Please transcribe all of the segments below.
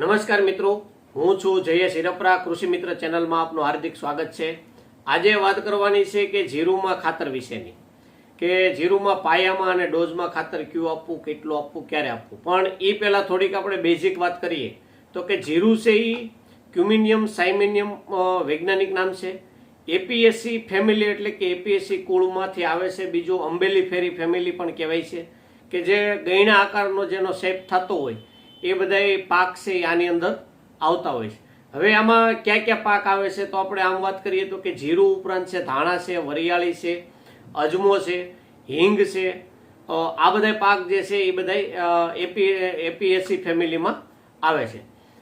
નમસ્કાર મિત્રો, હું છું જયેશ હિરપરા, કૃષિ મિત્ર ચેનલમાં આપનું હાર્દિક સ્વાગત છે. આજે વાત કરવાની છે કે જીરુમાં ખાતર વિશેની. કે જીરુમાં પાયામાં અને ડોઝમાં ખાતર ક્યુ આપવું, કેટલું આપવું, ક્યારે આપવું? પણ એ પહેલાં થોડીક આપણે બેઝિક વાત કરીએ. તો કે જીરું છે એ ક્યુમિનિયમ સાઇમેનિયમ વૈજ્ઞાનિક નામ છે. એપીએસસી ફેમિલી એટલે કે એપીએસસી કુળમાંથી આવે છે. બીજું અંબેલી ફેરી ફેમિલી પણ કહેવાય છે. કે જે ગયણા આકારનો જેનો શેપ થતો હોય એ બધા પાક છે આની અંદર આવતા હોય છે. હવે આમાં ક્યાં ક્યાં પાક આવે છે તો આપણે આમ વાત કરીએ તો કે જીરું ઉપરાંત છે, ધાણા છે, વરિયાળી છે, અજમો છે, હિંગ છે આ બધા પાક જે છે એ બધા એપી એપીએસસી ફેમિલીમાં આવે છે.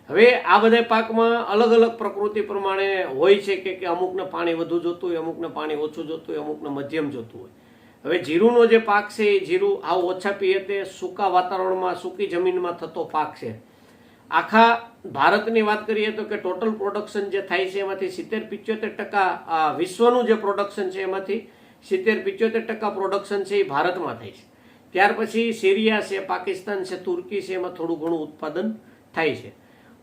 હવે આ બધા પાકમાં અલગ અલગ પ્રકૃતિ પ્રમાણે હોય છે કે અમુકને પાણી વધુ જોતું હોય, અમુકને પાણી ઓછું જોતું હોય, અમુકને મધ્યમ જોતું હોય. હવે જીરુંનો જે પાક છે, એ જીરું આવું ઓછા પિયતે સૂકા વાતાવરણમાં, સૂકી જમીનમાં થતો પાક છે. આખા ભારતની વાત કરીએ તો કે ટોટલ પ્રોડક્શન જે થાય છે, એમાંથી સિત્તેર પિચોતેર ટકા વિશ્વનું જે પ્રોડક્શન છે, એમાંથી સિત્તેર પિચોતેર ટકા પ્રોડક્શન છે, એ ભારતમાં થાય છે. ત્યાર પછી સિરિયા છે, પાકિસ્તાન છે, તુર્કી છે, એમાં થોડું ઘણું ઉત્પાદન થાય છે.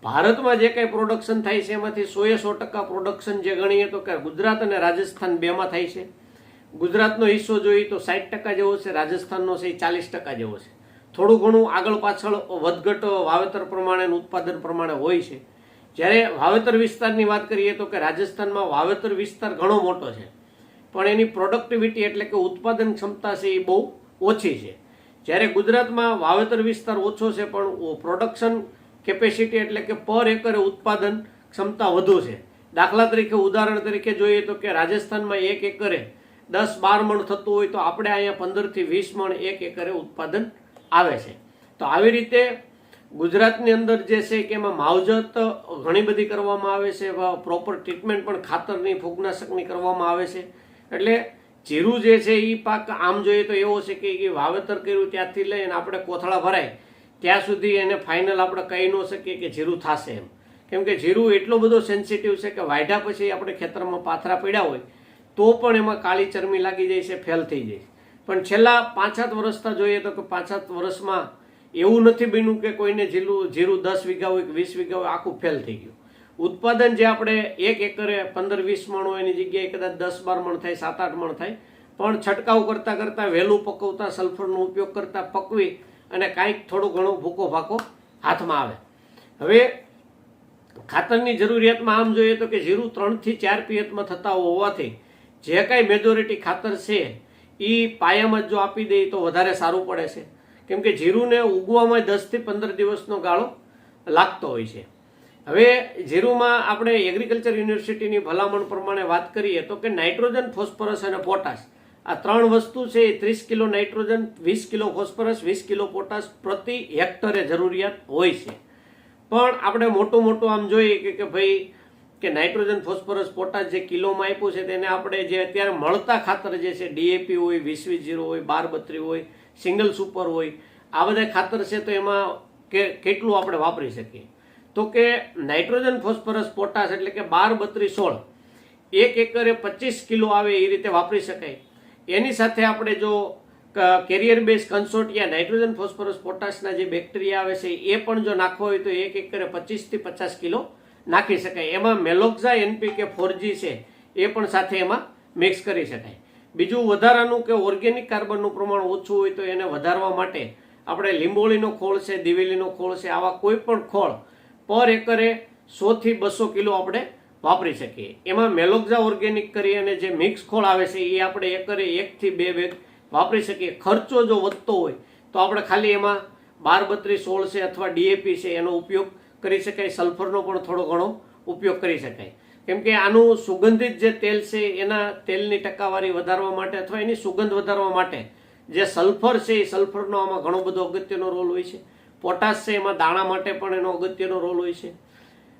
ભારતમાં જે કંઈ પ્રોડક્શન થાય છે, એમાંથી સોએ સો ટકા પ્રોડક્શન જે ગણીએ તો કે ગુજરાત અને રાજસ્થાન બેમાં થાય છે. ગુજરાતનો હિસ્સો જોઈએ તો સાઠ ટકા જેવો છે, રાજસ્થાનનો છે એ ચાલીસ ટકા જેવો છે. થોડું ઘણું આગળ પાછળ વધઘટ વાવેતર પ્રમાણે ઉત્પાદન પ્રમાણે હોય છે. જ્યારે વાવેતર વિસ્તારની વાત કરીએ તો કે રાજસ્થાનમાં વાવેતર વિસ્તાર ઘણો મોટો છે. પણ એની પ્રોડક્ટિવિટી એટલે કે ઉત્પાદન ક્ષમતા છે એ બહુ ઓછી છે. જ્યારે ગુજરાતમાં વાવેતર વિસ્તાર ઓછો છે, પણ પ્રોડક્શન કેપેસિટી એટલે કે પર એકરે ઉત્પાદન ક્ષમતા વધુ છે. દાખલા તરીકે, ઉદાહરણ તરીકે જોઈએ તો કે રાજસ્થાનમાં એક એકરે દસ, બાર મણ થતું હોય તો આપણે અહીંયા પંદરથી વીસ મણ એક એકરે ઉત્પાદન આવે છે. તો આવી રીતે ગુજરાતની અંદર જે છે કે એમાં માવજત ઘણી બધી કરવામાં આવે છે પ્રોપર ટ્રીટમેન્ટ પણ ખાતરની, ફૂગનાશકની કરવામાં આવે છે. એટલે જીરું જે છે એ પાક આમ જોઈએ તો એવો છે કે એ વાવેતર કર્યું ત્યાંથી લઈને આપણે કોથળા ભરાય, ત્યાં સુધી એને ફાઇનલ આપણે કહી ન શકીએ કે જીરું થશે એમ. કેમ કે જીરું એટલો બધો સેન્સિટિવ છે કે વાઢ્યા પછી આપણે ખેતરમાં પાથરા પડ્યા હોય તો પણ એમાં કાળી ચરમી લાગી જાય છે, ફેલ થઈ જાય. પણ છેલ્લા પાંચ સાત વર્ષતા જોઈએ તો કે પાંચ સાત વર્ષમાં એવું નથી બન્યું કે કોઈને જીરું જીરું દસ વીઘા હોય કે વીસ વીઘા હોય, આખું ફેલ થઈ ગયું. ઉત્પાદન જે આપણે એક એકરે પંદર વીસ મણ હોય એની જગ્યાએ કદાચ દસ બાર મણ થાય સાત આઠ મણ થાય, પણ છંટકાવ કરતાં કરતાં વહેલું પકવતા, સલ્ફરનો ઉપયોગ કરતાં પકવી અને કાંઈક થોડો ઘણો ભૂકો ભાકો હાથમાં આવે. હવે ખાતરની જરૂરિયાતમાં આમ જોઈએ તો કે જીરું ત્રણથી ચાર પિયતમાં થતા હોવાથી જે કાંઈ મેજોરિટી ખાતર છે એ પાયામાં જ જો આપી દઈએ તો વધારે સારું પડે છે. કેમ કે જીરુંને ઉગવામાં દસથી પંદર દિવસનો ગાળો લાગતો હોય છે. હવે જીરુમાં આપણે એગ્રીકલ્ચર યુનિવર્સિટીની ભલામણ પ્રમાણે વાત કરીએ તો કે નાઇટ્રોજન, ફોસ્ફરસ અને પોટાશ. આ ત્રણ વસ્તુ છે, એ ત્રીસ કિલો નાઇટ્રોજન, વીસ કિલો ફોસ્ફરસ, વીસ કિલો પોટાશ પ્રતિ હેક્ટરે જરૂરિયાત હોય છે. પણ આપણે મોટું મોટું આમ જોઈએ કે ભાઈ કે નાઇટ્રોજન, ફોસ્ફરસ, પોટાશ જે કિલોમાં આપ્યું છે તેને આપણે જે અત્યારે મળતા ખાતર જે છે ડીએપી હોય વીસ વીસ જીરો હોય બાર બત્રી હોય, સિંગલ સુપર હોય, આ બધા ખાતર છે તો એમાં કે કેટલું આપણે વાપરી શકીએ? તો કે નાઇટ્રોજન, ફોસ્ફરસ, પોટાશ એટલે કે બાર બત્રી સોળ, એક એકરે પચીસ કિલો આવે એ રીતે વાપરી શકાય. એની સાથે આપણે જો carrier base consortia nitrogen, phosphorus, પોટાશના જે બેક્ટેરિયા આવે છે એ પણ જો નાખવો હોય તો એક એકરે પચીસથી પચાસ કિલો નાખી શકાય. એમાં મેલોક્ઝા એનપીકે ફોરજી છે, એ પણ સાથે એમાં મિક્સ કરી શકાય. બીજું વધારાનું કે ઓર્ગેનિક કાર્બનનું પ્રમાણ ઓછું હોય તો એને વધારવા માટે આપણે લીંબોળીનો ખોળ છે, દિવેલીનો ખોળ છે, આવા કોઈ પણ ખોળ પર એકરે સોથી બસો કિલો આપણે વાપરી શકીએ. એમાં મેલોક્ઝા ઓર્ગેનિક કરી અને જે મિક્સ ખોળ આવે છે, એ આપણે એકરે એકથી બે બેગ વાપરી શકીએ. ખર્ચો જો વધતો હોય તો આપણે ખાલી એમાં બાર બત્રીસ સોળ છે અથવા ડીએપી છે, એનો ઉપયોગ કરી શકાય, સલ્ફરનો પણ થોડો ઘણો ઉપયોગ કરી શકાય. કેમ કે આનું સુગંધિત જે તેલ છે, એના તેલની ટકાવારી વધારવા માટે અથવા એની સુગંધ વધારવા માટે જે સલ્ફર છે, એ સલ્ફરનો આમાં ઘણો બધો અગત્યનો રોલ હોય છે. પોટાશ છે, એમાં દાણા માટે પણ એનો અગત્યનો રોલ હોય છે.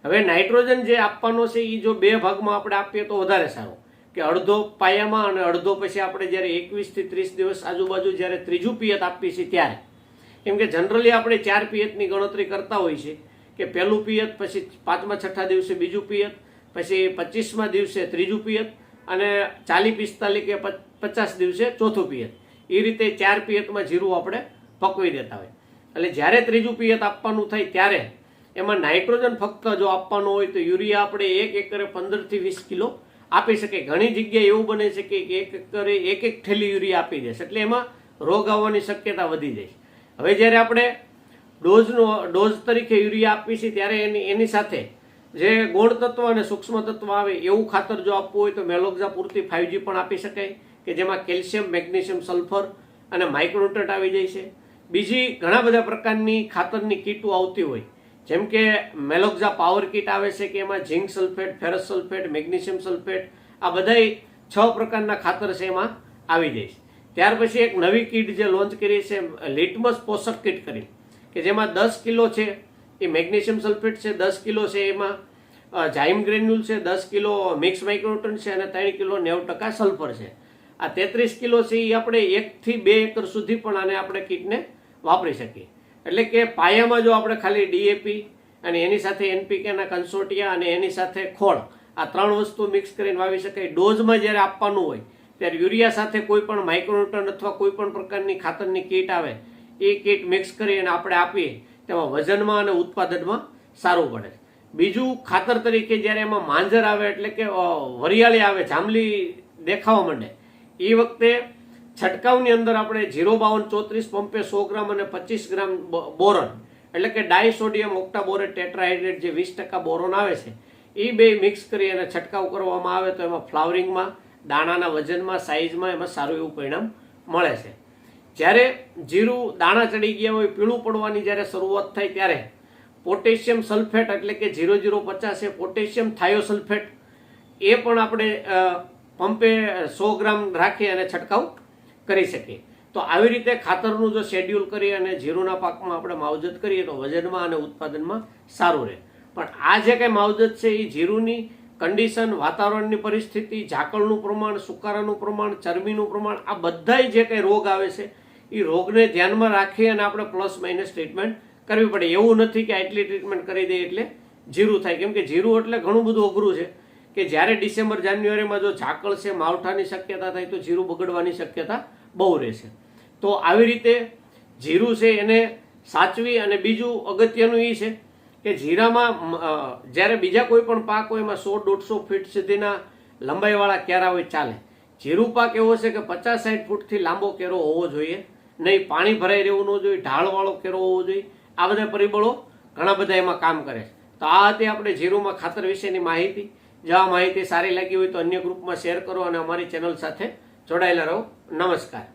હવે નાઇટ્રોજન જે આપવાનો છે એ જો બે ભાગમાં આપણે આપીએ તો વધારે સારું. કે અડધો પાયામાં અને અડધો પછી આપણે જ્યારે એકવીસથી ત્રીસ દિવસ આજુબાજુ જ્યારે ત્રીજું પિયત આપીએ છીએ ત્યારે. કેમ કે જનરલી આપણે ચાર પિયતની ગણતરી કરતા હોય છે. કે પહેલું પિયત, પછી પાંચમા, છઠ્ઠા દિવસે બીજું પિયત, પછી પચીસમા દિવસે ત્રીજું પિયત અને ચાલીસ, પિસ્તાલીસ કે પચાસ દિવસે ચોથું પિયત. એ રીતે ચાર પિયતમાં જીરું આપણે પકવી દેતા હોય. એટલે જ્યારે ત્રીજું પિયત આપવાનું થાય ત્યારે એમાં નાઇટ્રોજન ફક્ત જો આપવાનું હોય તો યુરિયા આપણે એક એકરે પંદરથી વીસ કિલો આપી શકીએ. ઘણી જગ્યાએ એવું બને છે કે એક એકરે એક એક થેલી યુરિયા આપી દેશે. એટલે એમાં રોગ આવવાની શક્યતા વધી જાય હવે જ્યારે આપણે ડોઝનો, ડોઝ તરીકે યુરિયા આપીએ છીએ ત્યારે એની એની સાથે જે ગોળ તત્વ અને સૂક્ષ્મ તત્વ આવે એવું ખાતર જો આપવું હોય તો મેલોક્ઝા પૂરતી ફાઇવજી પણ આપી શકાય, કે જેમાં કેલ્શિયમ, મેગ્નેશિયમ, સલ્ફર અને માઇક્રોન્યુટ્રન્ટ આવી જાય છે. બીજી ઘણા બધા પ્રકારની ખાતરની કીટો આવતી હોય, જેમ કે મેલોક્ઝા પાવર કીટ આવે છે, કે એમાં zinc sulphate, ferrous sulphate, magnesium sulphate, આ બધાય છ પ્રકારના ખાતર છે એમાં આવી જાય છે. ત્યાર પછી એક નવી કીટ જે લોન્ચ કરી છે, લિટમસ પોષક કીટ કરી. કે જેમાં દસ કિલો છે, એ મેગ્નેશિયમ સલ્ફેટ છે, દસ કિલો છે એમાં જાઇમ ગ્રેન્યુલ છે, દસ કિલો મિક્સ માઇક્રોટન છે અને ત્રણ કિલો નેવું ટકા સલ્ફર છે. આ તેત્રીસ કિલો છે એ આપણે એકથી બે એકર સુધી પણ આને આપણે કીટને વાપરી શકીએ. એટલે કે પાયામાં જો આપણે ખાલી ડીએપી અને એની સાથે એનપીકેના કન્સોટિયા અને એની સાથે ખોળ, આ ત્રણ વસ્તુ મિક્સ કરીને વાવી શકાય. ડોઝમાં જ્યારે આપવાનું હોય, ત્યારે યુરિયા સાથે કોઈ પણ માઇક્રોન્યુટન અથવા કોઈ પણ પ્રકારની ખાતરની કીટ આવે એ કીટ મિક્સ કરી અને આપણે આપીએ, તેમાં વજનમાં અને ઉત્પાદનમાં સારું પડે બીજું ખાતર તરીકે જ્યારે એમાં માંજર આવે એટલે કે વરિયાળી આવે, જાંબલી દેખાવા માંડે, એ વખતે છંટકાવની અંદર આપણે જીરો બાવન ચોત્રીસ પંપે સો ગ્રામ અને પચીસ ગ્રામ બોરન બોરોન, એટલે કે ડાયસોડિયમ ઓક્ટાબોરેટ ટેટ્રાહાઇડ્રેટ જે વીસ ટકા બોરોન આવે છે, એ બે મિક્સ કરી અને છંટકાવ કરવામાં આવે તો એમાં ફ્લાવરિંગમાં, દાણાના વજનમાં સાઇઝમાં એમાં સારું એવું પરિણામ મળે છે. જ્યારે જીરું દાણા ચડી ગયા હોય, પીળું પડવાની જ્યારે શરૂઆત થાય ત્યારે પોટેશિયમ સલ્ફેટ એટલે કે ઝીરો ઝીરો પચાસ એ પોટેશિયમ થાયોસલ્ફેટ, એ પણ આપણે પંપે સો ગ્રામ રાખી અને છંટકાવ કરી શકીએ. તો આવી રીતે ખાતરનું જો શેડ્યુલ કરી અને જીરુના પાકમાં આપણે માવજત કરીએ તો વજનમાં અને ઉત્પાદનમાં સારું રહે. પણ આ જે કંઈ માવજત છે એ જીરુની કન્ડિશન વાતાવરણની પરિસ્થિતિ, ઝાકળનું પ્રમાણ, સુકારાનું પ્રમાણ, ચરબીનું પ્રમાણ, આ બધાય જે કંઈ રોગ આવે છે એ રોગને ધ્યાનમાં રાખી અને આપણે પ્લસ માઇનસ ટ્રીટમેન્ટ કરવી પડે. એવું નથી કે આટલી ટ્રીટમેન્ટ કરી દઈએ એટલે જીરું થાય. કેમ કે જીરું એટલે ઘણું બધું અઘરું છે કે જ્યારે ડિસેમ્બર, જાન્યુઆરીમાં જો ઝાકળ છે, માવઠાની શક્યતા થાય તો જીરું બગડવાની શક્યતા બહુ રહેશે. તો આવી રીતે જીરું છે એને સાચવી અને બીજું અગત્યનું એ છે કે જીરામાં જ્યારે બીજા કોઈ પણ પાક હોય એમાં સો, દોઢસો ફીટ સુધીના લંબાઈવાળા કેરા હોય ચાલે. જીરું પાક એવો છે કે પચાસ, સાઠ ફૂટથી લાંબો કેરો હોવો જોઈએ. નહીં, પાણી ભરાઈ રહેવું ન જોઈએ, ઢાળવાળો કેરો હોવો જોઈએ. આ બધા પરિબળો ઘણા બધા એમાં કામ કરે છે. તો આ હતી આપણે જીરુમાં ખાતર વિશેની માહિતી. જો આ માહિતી સારી લાગી હોય તો અન્ય ગ્રુપમાં શેર કરો અને અમારી ચેનલ સાથે જોડાયેલા રહો. નમસ્કાર.